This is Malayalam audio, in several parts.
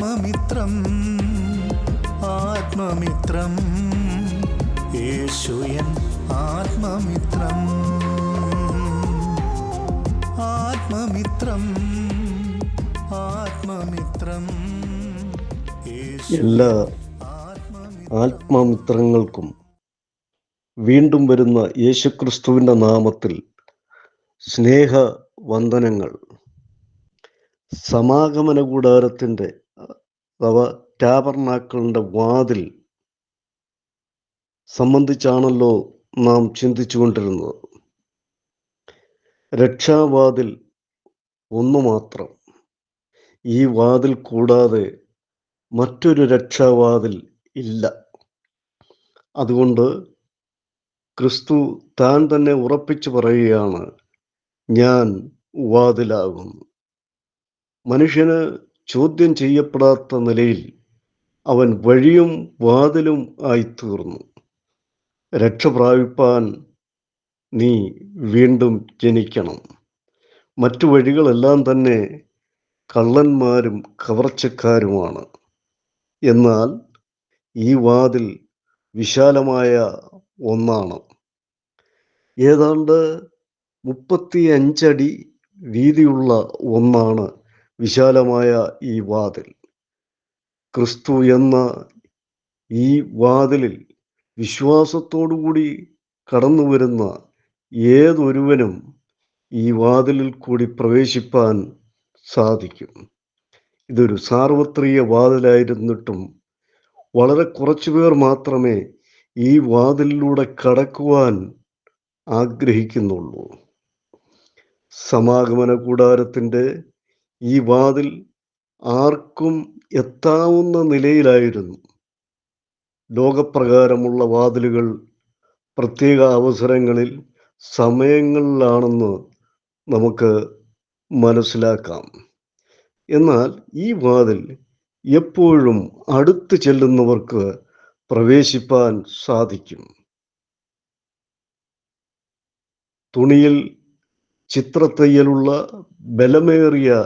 ആത്മമിത്രം ആത്മമിത്രം. യേശുയൻ ആത്മമിത്രം ആത്മമിത്രം ആത്മമിത്രം. എല്ലാ ആത്മമിത്രങ്ങൾക്കും വീണ്ടും വരുന്ന യേശുക്രിസ്തുവിന്റെ നാമത്തിൽ സ്നേഹ വന്ദനങ്ങൾ സമാഗമന കൂടാരത്തിന്റെ അഥവാ ടാബർനാക്കളുടെ വാതിൽ സംബന്ധിച്ചാണല്ലോ നാം ചിന്തിച്ചുകൊണ്ടിരുന്നത്. രക്ഷാവാതിൽ ഒന്നു മാത്രം. ഈ വാതിൽ കൂടാതെ മറ്റൊരു രക്ഷാവാതിൽ ഇല്ല. അതുകൊണ്ട് ക്രിസ്തു താൻ തന്നെ ഉറപ്പിച്ചു പറയുകയാണ് ഞാൻ വാതിലാകുന്നു. മനുഷ്യന് ചോദ്യം ചെയ്യപ്പെടാത്ത നിലയിൽ അവൻ വഴിയും വാതിലും ആയിത്തീർന്നു. രക്ഷ പ്രാപിപ്പാൻ നീ വീണ്ടും ജനിക്കണം. മറ്റു വഴികളെല്ലാം തന്നെ കള്ളന്മാരും കവർച്ചക്കാരുമാണ്. എന്നാൽ ഈ വാതിൽ വിശാലമായ ഒന്നാണ്. ഏതാണ്ട് മുപ്പത്തി അഞ്ചടി വീതിയുള്ള ഒന്നാണ് വിശാലമായ ഈ വാതിൽ. ക്രിസ്തു എന്ന ഈ വാതിലിൽ വിശ്വാസത്തോടുകൂടി കടന്നു വരുന്ന ഏതൊരുവനും ഈ വാതിലിൽ കൂടി പ്രവേശിപ്പാൻ സാധിക്കും. ഇതൊരു സാർവത്രിക വാതിലായിരുന്നിട്ടും വളരെ കുറച്ചു പേർ മാത്രമേ ഈ വാതിലിലൂടെ കടക്കുവാൻ ആഗ്രഹിക്കുന്നുള്ളൂ. സമാഗമന കൂടാരത്തിന്റെ ഈ വാതിൽ ആർക്കും എത്താവുന്ന നിലയിലായിരുന്നു. ലോകപ്രകാരമുള്ള വാതിലുകൾ പ്രത്യേക അവസരങ്ങളിൽ സമയങ്ങളിലാണെന്ന് നമുക്ക് മനസ്സിലാക്കാം. എന്നാൽ ഈ വാതിൽ എപ്പോഴും അടുത്ത് ചെല്ലുന്നവർക്ക് പ്രവേശിപ്പാൻ സാധിക്കും. തുണിയിൽ ചിത്രത്തയ്യലുള്ള ബലമേറിയ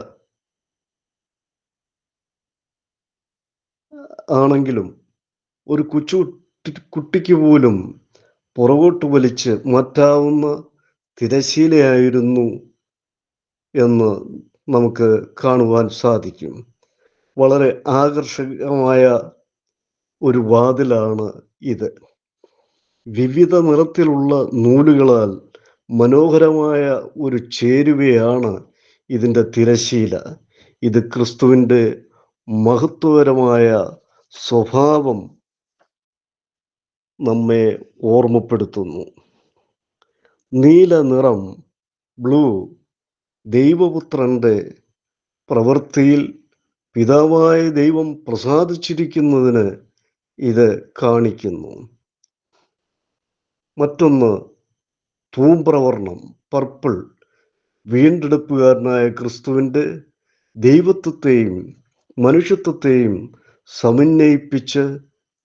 ആണെങ്കിലും ഒരു കൊച്ചു കുട്ടിക്ക് പോലും പുറകോട്ട് വലിച്ച് മാറ്റാവുന്ന തിരശീലയായിരുന്നു എന്ന് നമുക്ക് കാണുവാൻ സാധിക്കും. വളരെ ആകർഷകമായ ഒരു വാതിലാണ് ഇത്. വിവിധ നിറത്തിലുള്ള നൂലുകളാൽ മനോഹരമായ ഒരു ചേരുവയാണ് ഇതിന്റെ തിരശീല. ഇത് ക്രിസ്തുവിന്റെ മഹത്വകരമായ സ്വഭാവം നമ്മെ ഓർമ്മപ്പെടുത്തുന്നു. നീല നിറം ബ്ലൂ ദൈവപുത്രന്റെ പ്രവൃത്തിയിൽ പിതാവായ ദൈവം പ്രസാദിച്ചിരിക്കുന്നതിന് ഇത് കാണിക്കുന്നു. മറ്റൊന്ന് തൂമ്പ്രവർണം പർപ്പിൾ. വീണ്ടെടുപ്പുകാരനായ ക്രിസ്തുവിന്റെ ദൈവത്വത്തെയും മനുഷ്യത്വത്തെയും സമന്വയിപ്പിച്ച്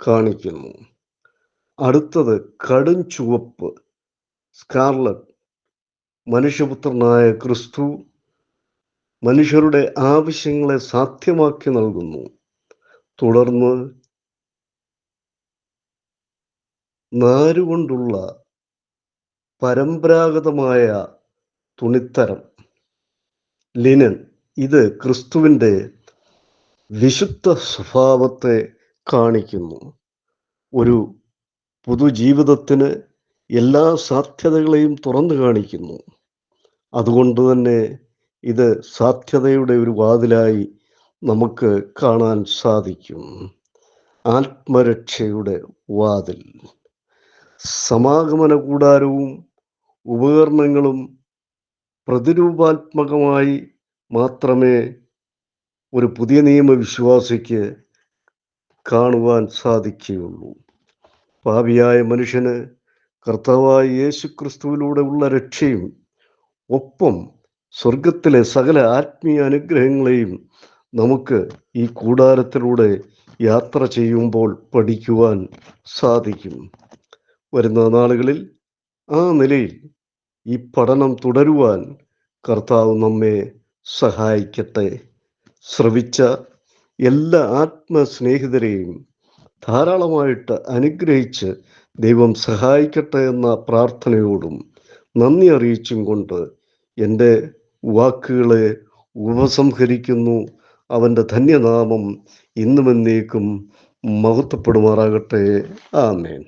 കാണിക്കുന്നു. അടുത്തത് കടും ചുവപ്പ്. സ്കാർലറ്റ് മനുഷ്യപുത്രനായ ക്രിസ്തു മനുഷ്യരുടെ ആവശ്യങ്ങളെ സാധ്യമാക്കി നൽകുന്നു. തുടർന്ന് നാരുകൊണ്ടുള്ള പരമ്പരാഗതമായ തുണിത്തരം. ലിനൻ ഇത് ക്രിസ്തുവിന്റെ വിശുദ്ധ സ്വഭാവത്തെ കാണിക്കുന്നു. ഒരു പുതുജീവിതത്തിന് എല്ലാ സാധ്യതകളെയും തുറന്നു കാണിക്കുന്നു. അതുകൊണ്ട് തന്നെ ഇത് സാധ്യതയുടെ ഒരു വാതിലായി നമുക്ക് കാണാൻ സാധിക്കും. ആത്മരക്ഷയുടെ വാതിൽ. സമാഗമന കൂടാരവും ഉപകരണങ്ങളും പ്രതിരൂപാത്മകമായി മാത്രമേ ഒരു പുതിയ നിയമ വിശ്വാസിക്ക് കാണുവാൻ സാധിക്കുകയുള്ളൂ. പാപിയായ മനുഷ്യന് കർത്താവായ യേശു ക്രിസ്തുവിലൂടെ ഉള്ള രക്ഷയും ഒപ്പം സ്വർഗത്തിലെ സകല ആത്മീയ അനുഗ്രഹങ്ങളെയും നമുക്ക് ഈ കൂടാരത്തിലൂടെ യാത്ര ചെയ്യുമ്പോൾ പഠിക്കുവാൻ സാധിക്കും. വരുന്ന നാളുകളിൽ ആ നിലയിൽ ഈ പഠനം തുടരുവാൻ കർത്താവ് നമ്മെ സഹായിക്കട്ടെ. ശ്രവിച്ച എല്ലാ ആത്മസ്നേഹിതരെയും ധാരാളമായിട്ട് അനുഗ്രഹിച്ച് ദൈവം സഹായിക്കട്ടെ എന്ന പ്രാർത്ഥനയോടും നന്ദി അറിയിച്ചും കൊണ്ട് എന്റെ വാക്കുകളെ ഉപസംഹരിക്കുന്നു. അവന്റെ ധന്യനാമം ഇന്നുമെന്നേക്കും മഹത്വപ്പെടുമാറാകട്ടെ. ആമേൻ.